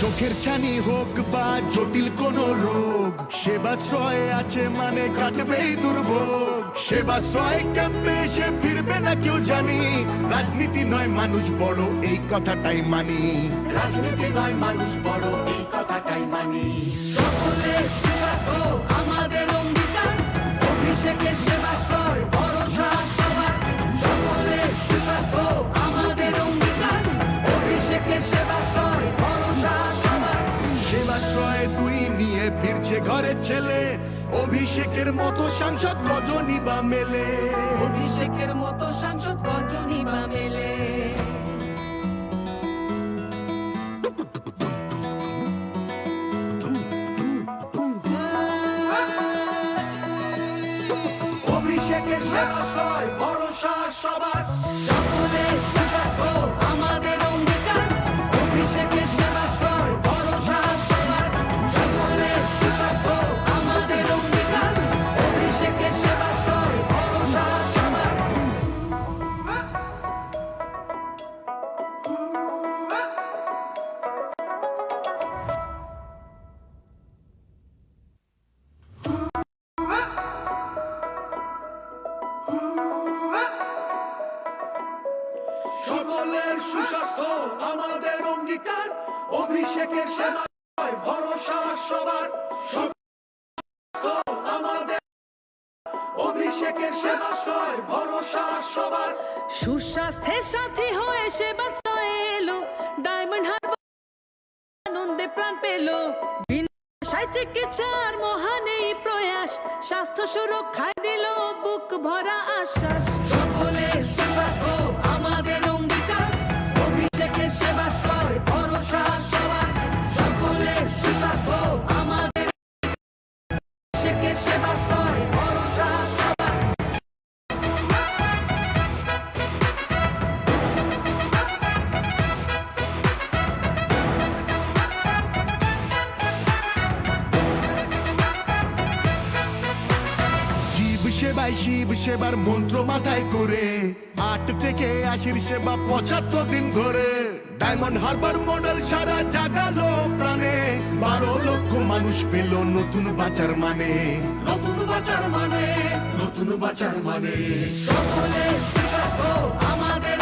চোখের ছানি হোক বা জটিল কোন রোগ, সেবাশ্রয় আছে মানে কাটবেই দুর্ভোগ। সেবাশ্রয় ক্যাম্পে এসে ফিরবে না কেউ জানি। রাজনীতি নয় মানুষ বড়, এই কথাটাই মানি। রাজনীতি নয় মানুষ বড়, এই কথাটাই মানি। সেবাশ্রয় দুই নিয়ে ফিরছে ঘরের ছেলে। অভিষেকের মতো সাংসদ কজনই বা মেলে? অভিষেকের মতো সাংসদ কজনই বা মেলে? অভিষেকের সেবাশ্রয় ভরসা সবার সুস্বাস্থ্য আমাদের অঙ্গীকার, অভিষেকের সেবা ভরসা সবার। সুস্বাস্থ্যের সাথী হয়ে এলো, ডায়মন্ড হারবার আনন্দে প্রাণ পেল। চিকিৎসার মহান এই প্রয়াস, স্বাস্থ্য সুরক্ষায় দিল বুক ভরা আশ্বাস। সেবায় শিব সেবার মন্ত্র মাথায় করে। আট থেকে আশির সেবা পঁচাত্তর দিন ধরে। ডায়মন্ড হারবার মডেল সারা জাগালো প্রাণে। বারো লক্ষ মানুষ পেল নতুন বাঁচার মানে। নতুন বাজার মানে নতুন বাজার মানে। সকলে সুস্বাস্থ্য, আমাদের